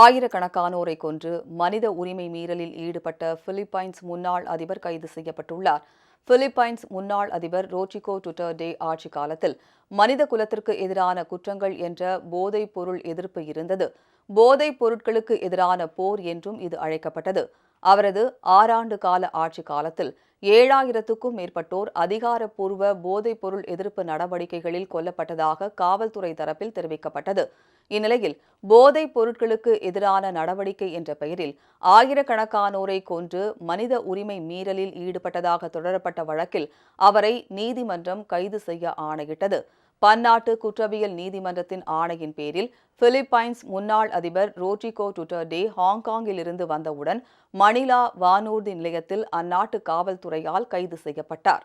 ஆயிரக்கணக்கானோரை கொன்று மனித உரிமை மீறலில் ஈடுபட்ட பிலிப்பைன்ஸ் முன்னாள் அதிபர் கைது செய்யப்பட்டுள்ளார். பிலிப்பைன்ஸ் முன்னாள் அதிபர் ரோச்சிகோ டுட்டர்டே ஆட்சி காலத்தில் மனித குலத்திற்கு எதிரான குற்றங்கள் என்ற போதைப் பொருள் எதிர்ப்பு இருந்தது. போதைப் பொருட்களுக்கு எதிரான போர் என்றும் இது அழைக்கப்பட்டது. அவரது ஆறாண்டு கால ஆட்சி காலத்தில் ஏழாயிரத்துக்கும் மேற்பட்டோர் அதிகாரப்பூர்வ போதைப் பொருள் எதிர்ப்பு நடவடிக்கைகளில் கொல்லப்பட்டதாக காவல்துறை தரப்பில் தெரிவிக்கப்பட்டது. இந்நிலையில் போதைப் பொருட்களுக்கு எதிரான நடவடிக்கை என்ற பெயரில் ஆயிரக்கணக்கானோரை கொன்று மனித உரிமை மீறலில் ஈடுபட்டதாக தொடரப்பட்ட வழக்கில் அவரை நீதிமன்றம் கைது செய்ய ஆணையிட்டது. பன்னாட்டு குற்றவியல் நீதிமன்றத்தின் ஆணையின் பேரில் பிலிப்பைன்ஸ் முன்னாள் அதிபர் ரோட்ரிகோ டுட்டர்டே ஹாங்காங்கிலிருந்து வந்தவுடன் மணிலா வானூர்தி நிலையத்தில் அந்நாட்டு காவல்துறையால் கைது செய்யப்பட்டார்.